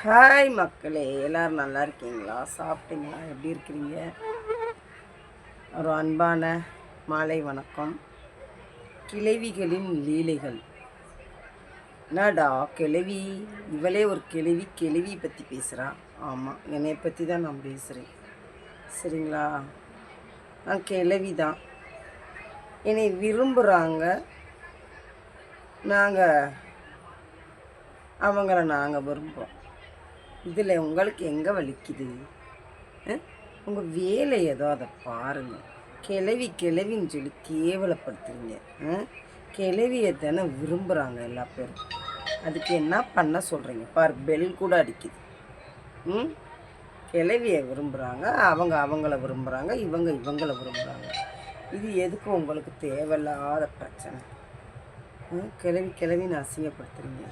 Hi மக்களே. எல்லோரும் நல்லா இருக்கீங்களா? சாப்பிட்டீங்களா? எப்படி இருக்கிறீங்க? ஒரு அன்பான மாலை வணக்கம். கிழவிகளின் லீலைகள். என்னடா கிழவி? இவளே ஒரு கிழவி கிழவி பற்றி பேசுகிறா ஆமாம் என்னை பற்றி தான் நான் பேசுகிறேன் சரிங்களா? நான் கிழவி தான். என்னை விரும்புகிறாங்க நாங்கள் அவங்கள நாங்கள் விரும்புகிறோம் இதில் உங்களுக்கு எங்கே வலிக்குது? உங்கள் வேலை ஏதோ அதை பாருங்கள் கிளவி கிளவின்னு சொல்லி கேவலப்படுத்துறீங்க. ஆ? கிளவியை தானே விரும்புகிறாங்க எல்லா பேரும். அதுக்கு என்ன பண்ண சொல்கிறீங்க பார் பெல் கூட அடிக்குது. ம்? கிளவியை விரும்புகிறாங்க அவங்க அவங்கள விரும்புகிறாங்க இவங்க இவங்கள விரும்புகிறாங்க இது எதுக்கு உங்களுக்கு தேவையில்லாத பிரச்சனை? ம்? கிளவி கிளவின்னு அசிங்கப்படுத்துறீங்க.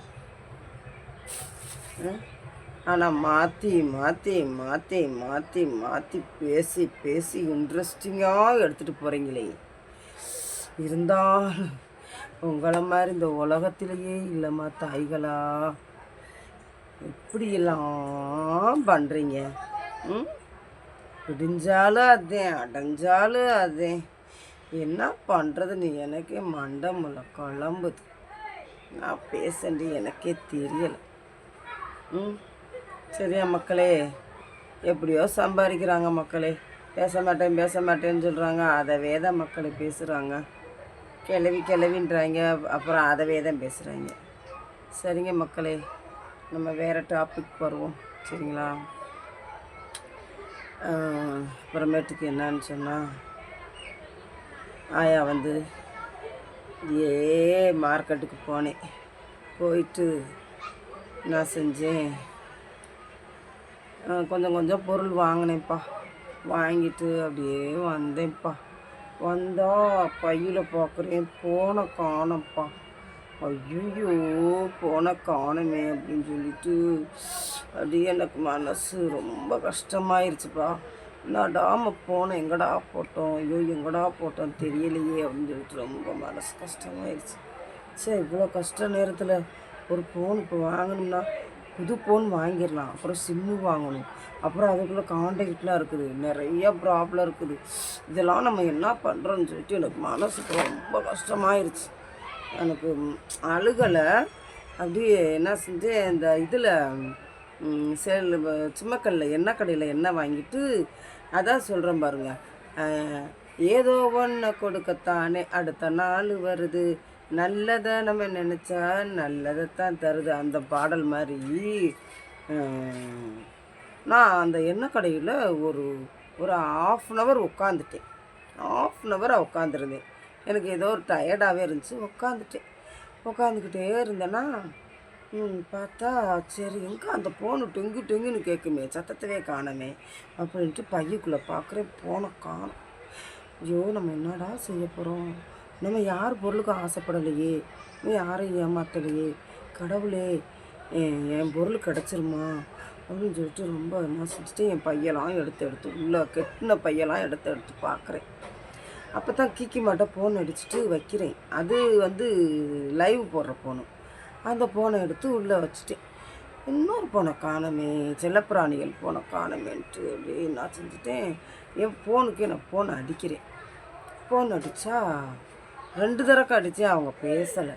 ஆனால் மாற்றி மாற்றி மாற்றி மாற்றி மாற்றி பேசி பேசி இன்ட்ரெஸ்டிங்காக எடுத்துகிட்டு போகிறீங்களே இருந்தாலும் உங்களை மாதிரி இந்த உலகத்திலேயே இல்லைம்மா தாய்களா இப்படியெல்லாம் பண்ணுறீங்க ம்? விடிஞ்சாலும் அதே அடைஞ்சாலும் அதே. என்ன பண்ணுறதுன்னு எனக்கே மண்டமில்ல குழம்புது. நான் பேசண்டி எனக்கே தெரியலை. ம்? சரியா மக்களே? எப்படியோ சம்பாதிக்கிறாங்க மக்களே. பேச மாட்டேன் பேச மாட்டேன்னு சொல்கிறாங்க அதவே தான் மக்கள் பேசுகிறாங்க கிளவி கிளவின்றாங்க. அப்புறம் அதவே தான் பேசுகிறாங்க சரிங்க மக்களே நம்ம வேறு டாபிக் வருவோம். சரிங்களா? அப்புறமேட்டுக்கு என்னன்னு சொன்னால் ஆயா வந்து ஏ மார்க்கெட்டுக்கு போனேன். போயிட்டு நான் செஞ்சேன். கொஞ்சம் கொஞ்சம் பொருள் வாங்கினேன்ப்பா. வாங்கிட்டு அப்படியே வந்தேன்ப்பா. வந்தால் பையில் பார்க்குறேன் போன காணப்பா ஐயோ போன காணுமே அப்படின்னு சொல்லிட்டு அப்படியே எனக்கு மனசு ரொம்ப கஷ்டமாயிருச்சுப்பா. என்னடாம போனோம் எங்கடா போட்டோம்? ஐயோ எங்கடா போட்டோம் தெரியலையே அப்படின்னு சொல்லிட்டு ரொம்ப மனசு கஷ்டமாயிருச்சு. சரி இவ்வளோ கஷ்ட நேரத்தில் ஒரு ஃபோன் இப்போ வாங்கணும்னா புது ஃபோன் வாங்கிடலாம். அப்புறம் சிம்மு வாங்கணும். அப்புறம் அதுக்குள்ளே காண்டாக்ட்லாம் இருக்குது. நிறையா ப்ராப்ளம் இருக்குது. இதெல்லாம் நம்ம என்ன பண்ணுறோன்னு சொல்லிட்டு எனக்கு மனசுக்கு ரொம்ப கஷ்டமாயிருச்சு. எனக்கு அழுகலை. அப்படியே என்ன செஞ்சேன் இந்த இதில் செல் சும்மக்கல்ல எண்ணெய் கடையில் எண்ணெய் வாங்கிட்டு அதான் சொல்கிறேன் பாருங்கள் ஏதோ ஒன்று கொடுக்கத்தானே அடுத்த நாள் வருது. நல்லதை நம்ம நினச்சா நல்லதைத்தான் தருது. அந்த பாடல் மாதிரி நான் அந்த எண்ணெய் கடையில் ஒரு ஒரு ஆஃப் அன் ஹவர் உட்காந்துட்டேன் ஆஃப் அன் ஹவராக உட்காந்துருந்தேன் எனக்கு ஏதோ ஒரு டயர்டாகவே இருந்துச்சு. உட்காந்துட்டேன் உட்காந்துக்கிட்டே இருந்தேன்னா ம், பார்த்தா சரி எங்கே அந்த ஃபோனு டொங்கு டொங்குன்னு கேட்குமே சத்தத்தவே காணமே அப்படின்ட்டு பையக்குள்ளே பார்க்குறேன் ஃபோனை காணும். ஐயோ நம்ம என்னடா செய்ய போகிறோம் நம்ம யார் பொருளுக்கும் ஆசைப்படலையே? நம்ம யாரையும் ஏமாத்தலையே? கடவுளே என் பொருள் கிடச்சிருமா? அப்படின்னு சொல்லிட்டு ரொம்ப விமர்சிச்சுட்டு செஞ்சுட்டு என் பையெல்லாம் எடுத்து எடுத்து உள்ளே கெட்டின பையெல்லாம் எடுத்து எடுத்து பார்க்குறேன். அப்போ தான் கீக்கி மாட்ட ஃபோன் அடிச்சுட்டு வைக்கிறேன். அது வந்து லைவ் போடுற ஃபோனு அந்த ஃபோனை எடுத்து உள்ளே வச்சுட்டேன். இன்னொரு ஃபோனை காணமே செல்லப்பிராணிகள் ஃபோனை காணமேன்ட்டு அப்படியே நான் செஞ்சுட்டேன். என் ஃபோனுக்கே நான் ஃபோனை அடிக்கிறேன். ஃபோன் அடித்தா ரெண்டு தடவை அடித்தேன் அவங்க பேசலை.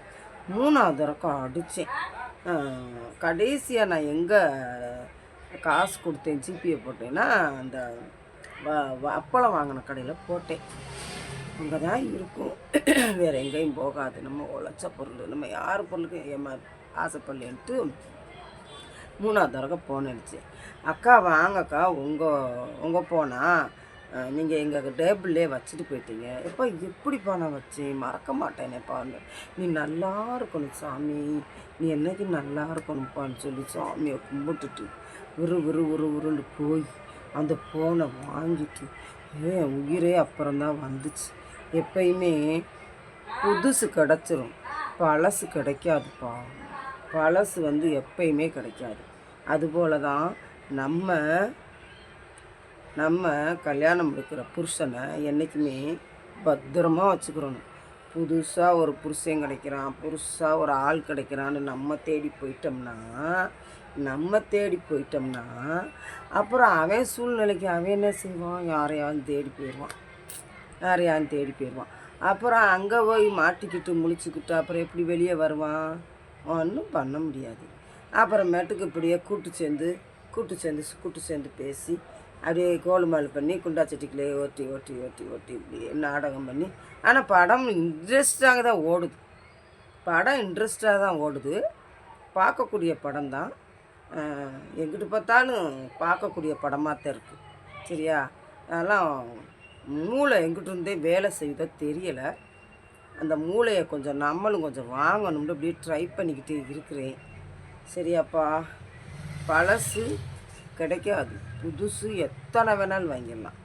மூணாவது தடவை அடித்தேன் கடைசியாக நான் எங்கே காசு கொடுத்தேன் ஜிபியை போட்டேன்னா அந்த வ- வ- அப்பளம் வாங்கின கடையில் போட்டேன். அங்கே தான் இருக்கும். வேறு எங்கேயும் போகாது. நம்ம உழைச்ச பொருள். நம்ம யார் பொருளுக்கும் ஏமா ஆசைப்படலேன்ட்டு மூணாவது தடவை ஃபோன் அடிச்சு அக்கா வாங்கக்கா உங்கள் உங்கள் போனால் நீங்கள் எங்கள் டேபிள்லே வச்சுட்டு போயிட்டீங்க. எப்போ எப்படிப்பா நான் வச்சேன்? மறக்க மாட்டேனேப்பா. நீ நல்லா இருக்கணும் சாமி. நீ என்னைக்கு நல்லா இருக்கணும்ப்பான்னு சொல்லி சாமியை கும்பிட்டுட்டு விறு விறு விறு உருண்டு போய் அந்த ஃபோனை வாங்கிட்டு ஏன் உயிரே அப்புறம்தான் வந்துச்சு. எப்பயுமே புதுசு கிடச்சிரும். பழசு கிடைக்காதுப்பா. பழசு வந்து எப்பயுமே கிடைக்காது. அதுபோல தான் நம்ம நம்ம கல்யாணம் முடிக்கிற புருஷனை என்றைக்குமே பத்திரமா வச்சுக்கிறணும். புதுசாக ஒரு புருஷன் கிடைக்கிறான் புதுசாக ஒரு ஆள் கிடைக்கிறான்னு நம்ம தேடி போயிட்டோம்னா நம்ம தேடி போயிட்டோம்னா அப்புறம் அவன் சூழ்நிலைக்கு அவன் என்ன செய்வான்? யாரையாவது தேடி போயிடுவான். யாரையாவது தேடி போயிடுவான். அப்புறம் அங்கே போய் மாட்டிக்கிட்டு முழிச்சுக்கிட்டு அப்புறம் எப்படி வெளியே வருவான்? ஒன்றும் பண்ண முடியாது. அப்புறமேட்டுக்கு இப்படியே கூட்டு சேர்ந்து கூட்டு சேர்ந்து கூட்டு சேர்ந்து பேசி அப்படியே கோலுமால் பண்ணி குண்டா செட்டிக்கிலே ஓட்டி ஓட்டி ஓட்டி ஓட்டி இப்படி நாடகம் பண்ணி. ஆனால் படம் இன்ட்ரெஸ்டாக தான் ஓடுது. படம் இன்ட்ரெஸ்டாக தான் ஓடுது. பார்க்கக்கூடிய படம் தான். எங்கிட்டு பார்த்தாலும் பார்க்கக்கூடிய படமாக தான் இருக்குது சரியா? அதெல்லாம் மூளை எங்கிட்ட இருந்தே வேலை செய்யுதோ தெரியலை. அந்த மூளையை கொஞ்சம் நம்மளும் கொஞ்சம் வாங்கணும்னு அப்படியே ட்ரை பண்ணிக்கிட்டே இருக்கிறேன். சரியாப்பா? பழசு கிடைக்காது. புதுசு எத்தனை வேணாலும் வாங்கிடலாம்.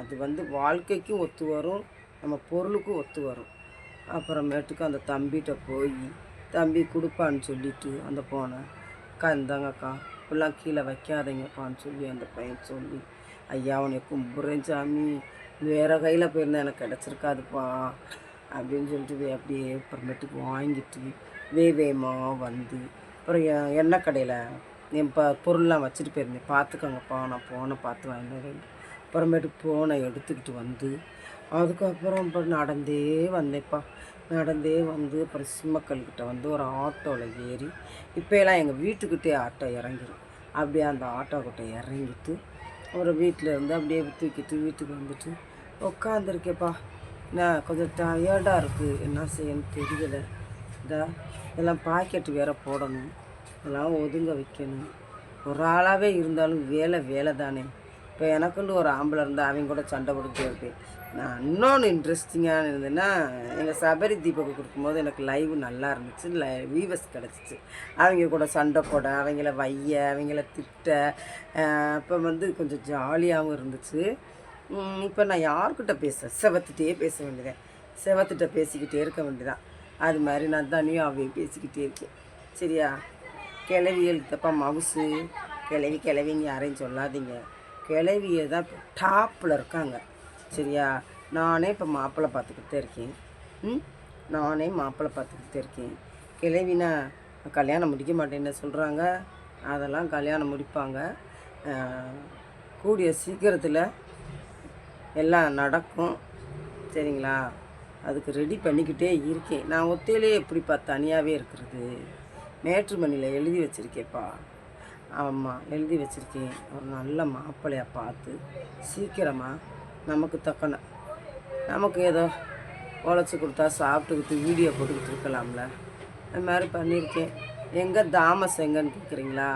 அது வந்து வாழ்க்கைக்கும் ஒத்து வரும் நம்ம பொருளுக்கும் ஒத்து வரும். அப்புறமேட்டுக்கு அந்த தம்பிகிட்ட போய் தம்பி கொடுப்பான்னு சொல்லிட்டு அந்த போனை அக்கா இந்தாங்கக்கா இப்பெல்லாம் கீழே வைக்காதீங்கப்பான்னு சொல்லி அந்த பையன் சொல்லி ஐயா உனக்கு கும்பிட்றேன் சாமி. வேறு கையில் போயிருந்தா எனக்கு கிடச்சிருக்காதுப்பா அப்படின்னு சொல்லிட்டு அப்படியே அப்புறமேட்டுக்கு வாங்கிட்டு வே வந்து அப்புறம் எண்ணெய் கடையில்? என் ப பொருள்லாம் வச்சுட்டு போயிருந்தேன். பார்த்துக்கோங்கப்பா நான் போனை பார்த்து வாங்கிட்டு வரேன் அப்புறமேட்டு போனை எடுத்துக்கிட்டு வந்து அதுக்கப்புறம் அப்புறம் நடந்தே வந்தேன்ப்பா. நடந்தே வந்து அப்புறம் சிம்மக்கல்கிட்ட வந்து ஒரு ஆட்டோவில் ஏறி இப்போயெல்லாம் எங்கள் வீட்டுக்கிட்டே ஆட்டோ இறங்கிடும் அப்படியே அந்த ஆட்டோக்கிட்ட இறங்கிட்டு ஒரு வீட்டில் இருந்து அப்படியே தூக்கிட்டு வீட்டுக்கு வந்துட்டு உட்காந்துருக்கேப்பா நான் கொஞ்சம் டயர்டாக இருக்குது என்ன செய்யணும்னு தெரியலை. இந்த இதெல்லாம் பாக்கெட்டு வேறு போடணும். இதெல்லாம் ஒதுங்க வைக்கணும். ஒரு ஆளாகவே இருந்தாலும் வேலை வேலை தானே இப்போ எனக்குன்னு ஒரு ஆம்பளை இருந்தால் அவங்க கூட சண்டை போட்டுக்கிட்டே இருப்பேன். நான் இன்னொன்று இன்ட்ரெஸ்டிங்கான இருந்ததுன்னா எங்கள் சபரி தீபக்கு கொடுக்கும்போது எனக்கு லைவ் நல்லா இருந்துச்சு. லை வீவஸ் கிடச்சிச்சு. அவங்க கூட சண்டை போட அவங்கள வைய அவங்கள திட்ட அப்போ வந்து கொஞ்சம் ஜாலியாகவும் இருந்துச்சு. இப்போ நான் யார்கிட்ட பேச செவத்துட்டே பேச வேண்டியதேன் செவத்துட்ட பேசிக்கிட்டே இருக்க வேண்டியதான் அது மாதிரி நான் தனியும் அவையே பேசிக்கிட்டே இருக்கேன். சரியா? கிளவியல் தப்பா மவுசு. கிளவி கிளவின்னு யாரையும் சொல்லாதீங்க. கிளவியை தான் இப்போ டாப்பில் இருக்காங்க. சரியா? நானே இப்போ மாப்பிள்ளை பார்த்துக்கிட்டே இருக்கேன். ம்? நானே மாப்பிள்ளை பார்த்துக்கிட்டே இருக்கேன். கிளவினா கல்யாணம் முடிக்க மாட்டேன்னு சொல்கிறாங்க அதெல்லாம் கல்யாணம் முடிப்பாங்க. கூடிய சீக்கிரத்தில் எல்லாம் நடக்கும். சரிங்களா? அதுக்கு ரெடி பண்ணிக்கிட்டே இருக்கேன். நான் ஒத்தையிலே எப்படிப்பா தனியாகவே இருக்கிறது? மேட்ருமணியில் எழுதி வச்சுருக்கேப்பா ஆமாம் எழுதி வச்சுருக்கேன். ஒரு நல்ல மாப்பிள்ளையாக பார்த்து சீக்கிரமாக நமக்கு தக்கன நமக்கு ஏதோ உழைச்சி கொடுத்தா சாப்பிட்டுக்கிட்டு வீடியோ போட்டுக்கிட்டு இருக்கலாம்ல. அது மாதிரி பண்ணியிருக்கேன். எங்கே தாமஸ் எங்கன்னு கேட்குறீங்களா